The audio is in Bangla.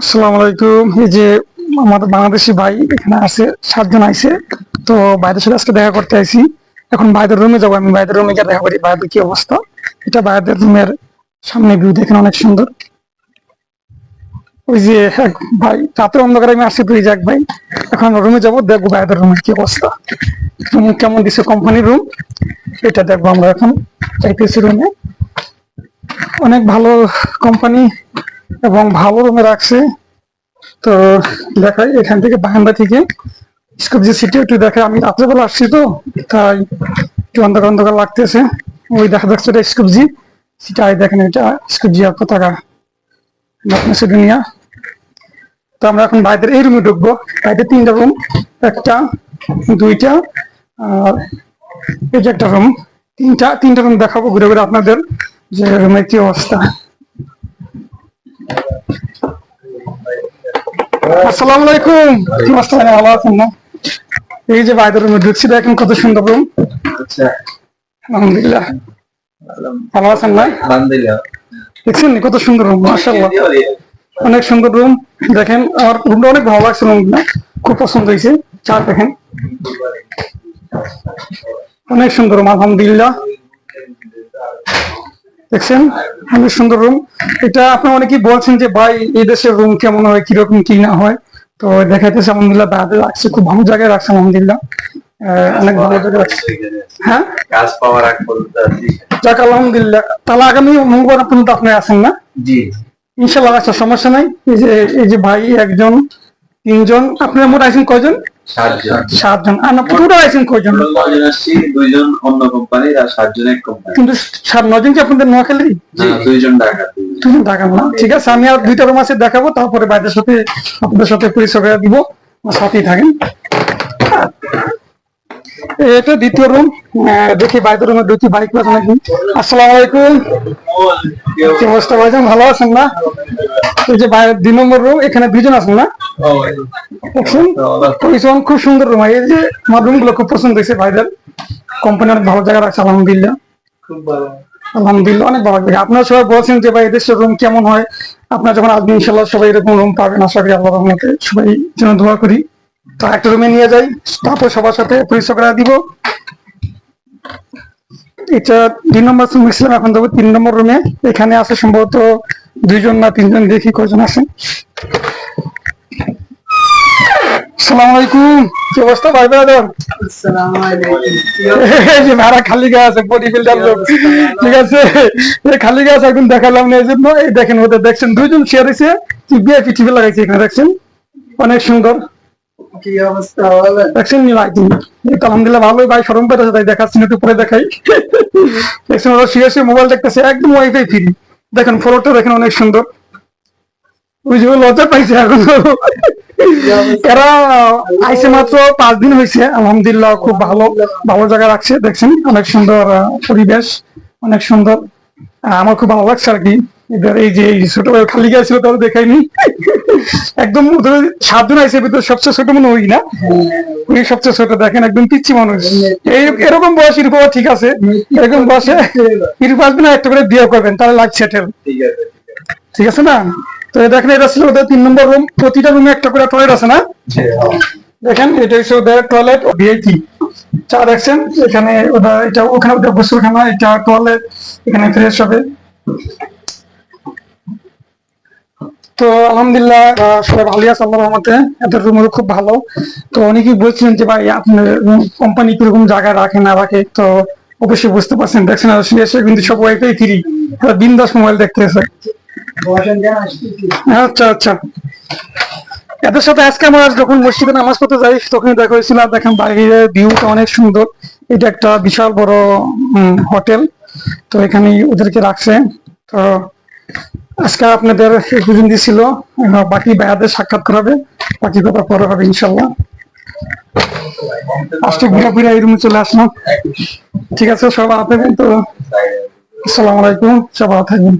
আসসালামু আলাইকুম। এই যে আমাদের বাংলাদেশি ভাই এখানে আছে, সাতজন আইছে। তো ভাইদের সাথে আজকে দেখা করতে আইছি। এখন ভাইদের রুমে যাব, আমি ভাইদের রুমে গিয়ে দেখা করি। ভাইদের কি অবস্থা? এটা ভাইদের রুমের সামনে ভিউ দেখেন অনেক সুন্দর। ওই যে এক ভাই, রাতের অন্ধকারে আমি আসছি, তুই যাক ভাই। এখন রুমে যাব, দেখব ভাইদের রুমের কি অবস্থা। রুম কেমন দিছে কোম্পানির রুম এটা দেখব আমরা এখন, চাইতেছি রুমে অনেক ভালো কোম্পানি এবং ভালো রুমে রাখছে। তো দেখাই এখান থেকে বারান্দা থেকে। স্কোপজি সিটি একটু দেখে আমি রাত্রেবেলা আসছি তো, তাই একটু অন্ধকার অন্ধকার লাগতেছে। ওই দেখা যাচ্ছে এটা স্কুপজি সেটা দেখেন এটা স্কুপজি আর পতাকা দুনিয়া তো আমরা এখন বাইরের এই রুমে ঢুকবো। বাইরের তিনটা রুম, একটা, দুইটা, আর এই যে একটা রুম। তিনটা তিনটা রুম দেখাবো ঘুরে ঘুরে আপনাদের যে রুমের কি অবস্থা। আসসালামু আলাইকুম। কি অবস্থা ভালো আছেন না? এই যে বাইরের রুমে ঢুকছি দেখেন কত সুন্দর রুম আচ্ছা। আলহামদুলিল্লাহ। ভালো আছেন না? দেখছেন কত সুন্দর রুম মাশাআল্লাহ। অনেক সুন্দর রুম দেখেন আমার রুমটা অনেক ভালো লাগছে রুমটা খুব পছন্দ হয়েছে। চার দেখেন। অনেক সুন্দর রুম আলহামদুলিল্লাহ। দেখছেন? অনেক সুন্দর রুম এটা আপনার অনেকেই বলছেন যে ভাই এই দেশের রুম কেমন হয়? কীরকম কি না হয়? তো দেখাইতেছে আলহামদুলিল্লাহ দাদা রাখছে খুব ভালো জায়গায় রাখছে আলহামদুলিল্লাহ। অনেক ভালো জায়গায় রাখছে। হ্যাঁ? কাজ পাওয়ার আগ পর্যন্ত যাক আলহামদুলিল্লাহ। তাহলে আগামী মঙ্গলবার পর্যন্ত আপনি না? জি। ইনশাল্লাহ আচ্ছা সমস্যা নাই। এই যে এই যে ভাই একজন তিনজন আপনার মোট আছেন কয়জন? সাতজন। সাতজন। আর না আছেন কয়জন? নজন আসছি দুইজন অন্য কোম্পানির আর সাতজন এক কোম্পানি কিন্তু সাত নজন কি আপনাদের নোয়াখালী? দুইজন ঢাকা। তুমি দেখাবো না? ঠিক আছে আমি আর দুইটা রুম আছে দেখাবো তারপরে বাইরের সাথে আপনাদের সাথে পরিচয় দিব। আমার সাথেই থাকেন। এটা দ্বিতীয় রুম দেখি বাইরের রুমে দুটি বাইক আছে নাকি? আসসালামু আলাইকুম। অবস্থা ভাইজান ভালো আছেন না? এই যে দুই নম্বর রুম এখানে দুইজন আছেন না? দেখছেন খুব সুন্দর রুম এই যে আমার রুমগুলো খুব পছন্দ হয়েছে ভাইদের। কোম্পানি অনেক ভালো জায়গা রাখছে, আলহামদুলিল্লাহ। আলহামদুলিল্লাহ, অনেক ভালো লাগে আপনারা সবাই বলছেন যে, ভাই, এদেশের রুম কেমন হয়? আপনারা যখন আসবেন, ইনশাল্লাহ সবাই এরকম রুম পাবেন। আশা করি আল্লাহ রহমতে সবাই যেন দোয়া করি। তো একটা রুমে নিয়ে যাই। তারপর সবার সাথে পরিচয় করে দিব। এটা দুই নম্বর রুম ছিলাম এখন যাব তিন নম্বর রুমে এখানে আছে সম্ভবত দুইজন না তিনজন দেখি কয়জন আছে। সালাম আলাইকুম কি অবস্থা ভাই ব্রাদার? যে ভাড়া খালি আছে বডি বিল্ডার লোক। ঠিক আছে? খালি দেখালাম না এই জন্য এই দেখেন ওদের দেখছেন দুইজন শেয়ার হয়েছে লাগাইছে এখানে দেখছেন? অনেক সুন্দর। কি অবস্থা বলে দেখছেন নি এই তো ভালোই ভাই পেটেছে তাই একটু পরে দেখাই। দেখছেন ওরা শুয়ে শুয়ে মোবাইল দেখতেছে, একদম ওয়াইফাই ফ্রি দেখেন দেখেন অনেক সুন্দর। লজ্জা পাইছে এখন। এরা আইসে মাত্র পাঁচ দিন হয়েছে আলহামদুলিল্লাহ খুব ভালো ভালো জায়গা রাখছে। দেখছেন, অনেক সুন্দর পরিবেশ, অনেক সুন্দর। আমার খুব ভালো লাগছে আর কি। এদের এই যে এই ছোট ভাই খালি গেছিল দেখাইনি। একদম সাতজন আইসে ভিতরে সবচেয়ে ছোট মনে হই না। উনি সবচেয়ে ছোট দেখেন একদম পিচ্ছি মানুষ। এরকম বয়স ইরকম ঠিক আছে। এরকম বয়সে ইরকম আসবেন একটা করে বিয়ে করবেন তাহলে লাইফ সেটেল। ঠিক আছে। না? তো দেখেন এটা ছিল ওদের তিন নম্বর রুম প্রতিটা রুমে একটা করে টয়লেট আছে না? দেখেন এটা হচ্ছে ওদের টয়লেট ভিআইপি চা দেখছেন? এখানে ওদের এটা ওখানে ওদের গোসলখানা এটা টয়লেট এখানে ফ্রেশ হবে। তো আলহামদুলিল্লাহ সবাই ভালো আছে আল্লাহ রহমতে এদের রুমের খুব ভালো। তো অনেকেই বলছিলেন যে, ভাই আপনার কোম্পানি কীরকম জায়গায় রাখে, না রাখে? তো অবশ্যই বুঝতে পারছেন। দেখছেন এসে কিন্তু সব ওয়াইফাই ফ্রি বিন্দাস মোবাইল দেখতেছে আচ্ছা আচ্ছা। এদের সাথে আজকে আমরা যখন মসজিদে নামাজ পড়তে যাই, তখন দেখা হয়েছিল দেখেন বাইরে ভিউটা অনেক সুন্দর। এটা একটা বিশাল বড় হোটেল তো এখানে ওদেরকে রাখছে। তো আজকে আপনাদের এই পর্যন্ত বাকি ভাইয়াদের সাক্ষাৎ করাবে, বাকি কথা পরে হবে, ইনশাল্লাহ। আজকে ঘুরে ফিরে এই রুমে চলে আসলাম। ঠিক আছে, সবাই ভালো থাকবেন তো। আসসালামু আলাইকুম ভালো থাকবেন।